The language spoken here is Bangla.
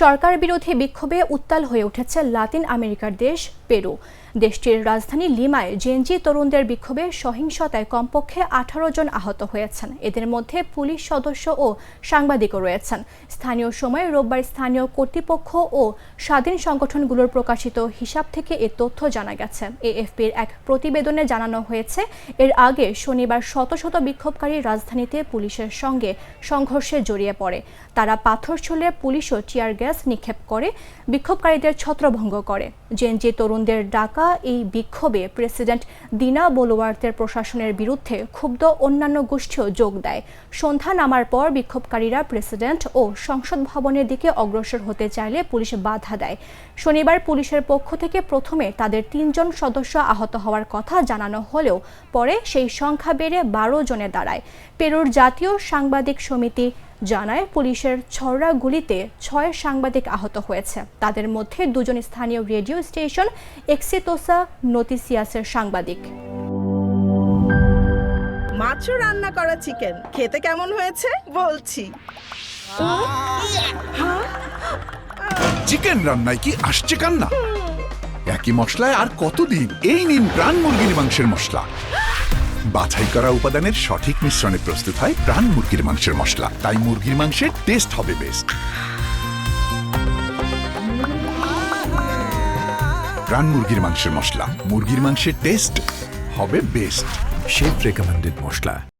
সরকার বিরোধী বিক্ষোভে উত্তাল হয়ে উঠেছে লাতিন আমেরিকার দেশ, পেরু। দেশটির রাজধানী লিমায় জেনজি তরুণদের বিক্ষোভে সহিংসতায় কমপক্ষে আঠারো জন আহত হয়েছেন। এদের মধ্যে পুলিশ সদস্য ও সাংবাদিকও রয়েছেন। স্থানীয় সময়ে রোববার স্থানীয় কর্তৃপক্ষ ও স্বাধীন সংগঠনগুলোর প্রকাশিত হিসাব থেকে এ তথ্য জানা গেছে। এএফপির এক প্রতিবেদনে জানানো হয়েছে, এর আগে শনিবার শত শত বিক্ষোভকারী রাজধানীতে পুলিশের সঙ্গে সংঘর্ষে জড়িয়ে পড়ে। তারা পাথর ছুঁড়ে পুলিশ ও টিয়ার গ্যাস নিক্ষেপ করে, বিক্ষোভকারীদের ছত্রভঙ্গ করে। জেনজি তরুণদের ডাকা এই বিক্ষোভে প্রেসিডেন্ট দিনা বলুয়ার্তের প্রশাসনের বিরুদ্ধে ক্ষুব্ধ অন্যান্য গোষ্ঠীও যোগ দেয়। সন্ধ্যা নামার পর বিক্ষোভকারীরা প্রেসিডেন্ট ও সংসদ ভবনের দিকে অগ্রসর হতে চাইলে পুলিশ বাধা দেয়। শনিবার পুলিশের পক্ষ থেকে প্রথমে তাদের তিনজন সদস্য আহত হওয়ার কথা জানানো হলেও পরে সেই সংখ্যা বেড়ে বারো জনে দাঁড়ায়। পেরুর জাতীয় সাংবাদিক সমিতি জানায় পুলিশের ছড়া গুলিতে ছয় সাংবাদিক আহত হয়েছে। তাদের মধ্যে দুজন স্থানীয় রেডিও স্টেশন এক্সিতোসা নোটিসিয়াসের সাংবাদিক। মাত্র রান্না করা চিকেন। খেতে কেমন হয়েছে? বলছি। চিকেন রান্নায় কি আসছে কান্না? একই মশলায় আর কতদিন? এই নিন প্রাণ মুরগির মাংসের মশলা। বাছাই করা উপাদানের সঠিক মিশ্রণে প্রস্তুত হয় প্রাণ মুরগির মাংসের মশলা। তাই মুরগির মাংসের টেস্ট হবে বেস্ট প্রাণ মুরগির মাংসের মশলা। মুরগির মাংসের টেস্ট হবে বেস্ট শেফ রেকমেন্ডেড মশলা।